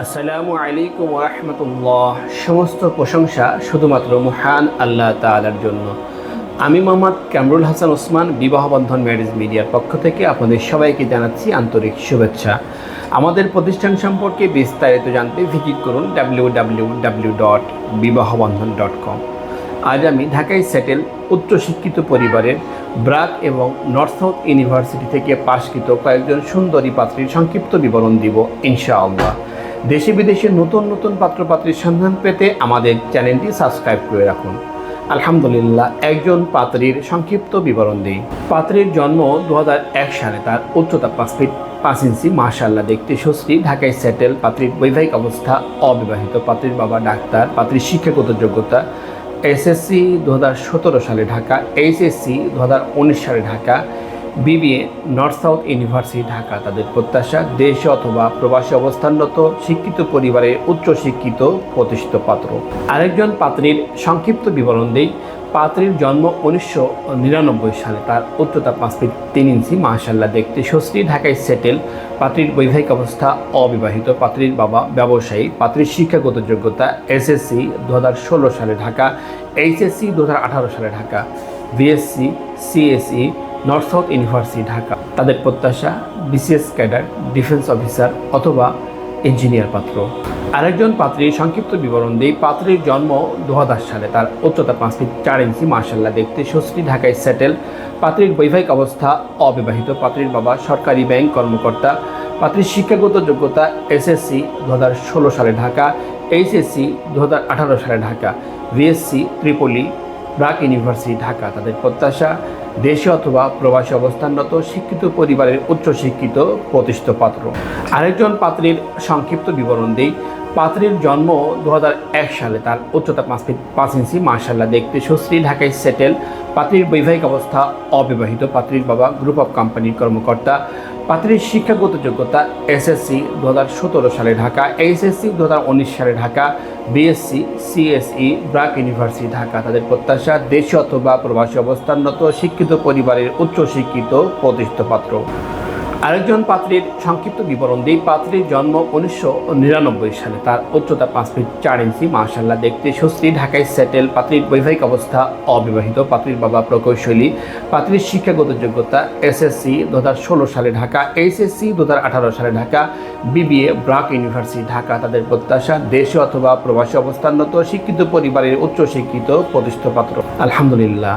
আসসালামু আলাইকুম রহমতুল্লাহ। সমস্ত প্রশংসা শুধুমাত্র মহান আল্লাহ তালার জন্য। আমি মোহাম্মদ কামরুল হাসান ওসমান, বিবাহ বন্ধন ম্যারেজ মিডিয়ার পক্ষ থেকে আপনাদের সবাইকে জানাচ্ছি আন্তরিক শুভেচ্ছা। আমাদের প্রতিষ্ঠান সম্পর্কে বিস্তারিত জানতে ভিজিট করুন W W W dot Bibahabandhan dot com আজ আমি ঢাকায় সেটেল উচ্চশিক্ষিত পরিবারের ব্রাক এবং নর্থ সাউথ ইউনিভার্সিটি থেকে পাশকৃত কয়েকজন সুন্দরী পাত্রীর সংক্ষিপ্ত বিবরণ দিব, ইনশাআল্লাহ। দেশে বিদেশে নতুন নতুন পাত্রপাত্রীর সন্ধান পেতে আমাদের চ্যানেলটি সাবস্ক্রাইব করে রাখুন। আলহামদুলিল্লাহ, একজন পাত্রীর সংক্ষিপ্ত বিবরণ দিই। পাত্রীর জন্ম দু হাজার এক সালে, তার উচ্চতা পাঁচ ফিট পাঁচ ইঞ্চি মাশাল্লাহ দেখতে সুশ্রী, ঢাকায় সেটেল, পাত্রীর বৈবাহিক অবস্থা অবিবাহিত, পাত্রীর বাবা ডাক্তার, পাত্রীর শিক্ষাগত যোগ্যতা এসএসসি দু হাজার সতেরো সালে ঢাকা, এইচএসসি দু হাজার উনিশ সালে Dhaka BBA, North South University, Dhaka. তাদের প্রত্যাশা, দেশে অথবা প্রবাসী অবস্থানরত, শিক্ষিত পরিবারের উচ্চ শিক্ষিত, প্রতিষ্ঠিত পাত্র। আরেকজন পাত্রীর সংক্ষিপ্ত বিবরণ দেই। পাত্রীর জন্ম উনিশশো নিরানব্বই সালে। তার উচ্চতা পাঁচ ফিট তিন ইঞ্চি। মাশাল্লাহ দেখতে সুশ্রী ঢাকায় সেটেল। পাত্রীর বৈবাহিক অবস্থা অবিবাহিত। পাত্রীর বাবা ব্যবসায়ী। পাত্রীর শিক্ষাগত যোগ্যতা এসএসসি দু হাজার ষোলো সালে ঢাকা, এইচএসসি দু হাজার আঠারো সালে Dhaka BSc CSE North South University, Dhaka. তাদের প্রত্যাশা বিসিএস ক্যাডার, ডিফেন্স অফিসার অথবা ইঞ্জিনিয়ার পাত্র। আরেকজন পাত্রীর সংক্ষিপ্ত বিবরণ দিই। পাত্রীর জন্ম দু সালে। তার উচ্চতা পাঁচ ফিট চার ইঞ্চি মার্শাল্লাহ দেখতে সুশ্রী, ঢাকায় সেটেল। পাত্রীর বৈবাহিক অবস্থা অবিবাহিত। পাত্রীর বাবা সরকারি ব্যাংক কর্মকর্তা। পাত্রীর শিক্ষাগত যোগ্যতা এসএসসি দু হাজার ষোলো সালে ঢাকা, এইচএসসি দু হাজার আঠারো সালে Dhaka BSc triple E, BRAC University, Dhaka. তাদের প্রত্যাশা দেশে অথবা প্রবাসী অবস্থানরত শিক্ষিত পরিবারের উচ্চশিক্ষিত প্রতিষ্ঠিত পাত্র। আরেকজন পাত্রের সংক্ষিপ্ত বিবরণ দিই। পাত্রীর জন্ম দু হাজার এক সালে। তার উচ্চতা পাঁচ ফিট পাঁচ ইঞ্চি মার্শাল্লাহ দেখতে সুশ্রী, ঢাকায় সেটেল পাত্রীর বৈবাহিক অবস্থা অবিবাহিত। পাত্রীর বাবা গ্রুপ অফ কোম্পানির কর্মকর্তা। পাত্রীর শিক্ষাগত যোগ্যতা এসএসসি দু হাজার সতেরো সালে ঢাকা এইচএসসি দু হাজার উনিশ সালে Dhaka BSc CSE BRAC University Dhaka. তাদের প্রত্যাশা দেশে অথবা প্রবাসী অবস্থানরত শিক্ষিত পরিবারের উচ্চশিক্ষিত প্রতিষ্ঠিত পাত্র। আরেকজন পাত্রীর সংক্ষিপ্ত বিবরণ দিই পাত্রীর জন্ম উনিশশো নিরানব্বই সালে। তার উচ্চতা পাঁচ ফিট চার ইঞ্চি মার্শাল্লাহ দেখতে সুশ্রী ঢাকায় সেটেল পাত্রীর বৈবাহিক অবস্থা অবিবাহিত। পাত্রীর বাবা প্রকৌশলী। পাত্রীর শিক্ষাগত যোগ্যতা এসএসসি দু ষোলো সালে ঢাকা, এইচএসসি দুহাজার আঠারো সালে ঢাকা, বিবিএ, ব্রাক ইউনিভার্সিটি ঢাকা। তাদের প্রত্যাশা, দেশে অথবা প্রবাসী অবস্থানরত শিক্ষিত পরিবারের উচ্চশিক্ষিত প্রতিষ্ঠিত পাত্র। আলহামদুলিল্লাহ।